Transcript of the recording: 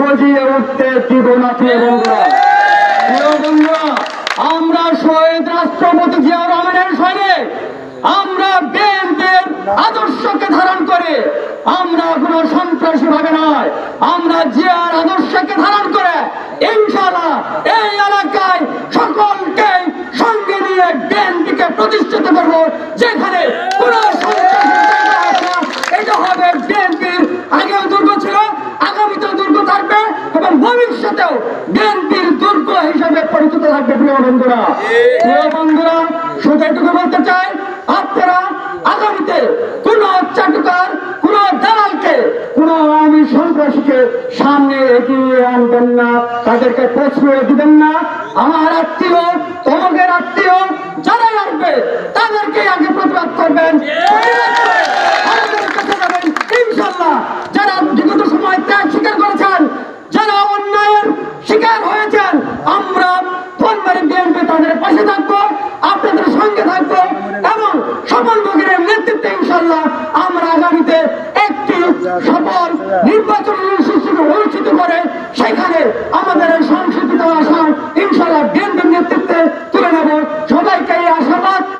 গজিয়ে উঠতে দিব না আমরা শহীদ রাষ্ট্রপতি জিয়াউর রহমানের সৈনিক আমরা বিএনপির আদর্শকে ধারণ করে, আমরা কোনো সন্ত্রাসী ভাবে নয়, আমরা জিয়ার আদর্শকে ধারণ করে ইনশাআল্লাহ এই এলাকায় সকলকে সঙ্গে নিয়ে বিএনপিকে প্রতিষ্ঠিত করব, যেখানে কোনো সন্ত্রাসী এটা হবে বিএনপির আগেও দুর্গ ছিল এবং ভবিষ্যতেও বিএনপির দুর্গ হিসাবে পরিচিত থাকবে, প্রিয় বন্ধুরা। প্রিয় বন্ধুরা শুধু এটুকু বলতে চাই, আপনারা আগামীতে কোন চাটুকার কোন দালালকে, কোন আওয়ামী সন্ত্রাসীকে সামনে এগিয়ে আনবেন না, তাদেরকে প্রশ্রয় দিবেন না। আমার আত্মীয়, তোমাদের আত্মীয় যারাই আসবে তাদেরকে আগে প্রতিবাদ করবেন। সরকার নির্বাচন অনুশীর্ষণ অনুষ্ঠিত করে সেখানে আমাদের এই সংশোধিত আসন ইনশাল্লাহ বিএনপির নেতৃত্বে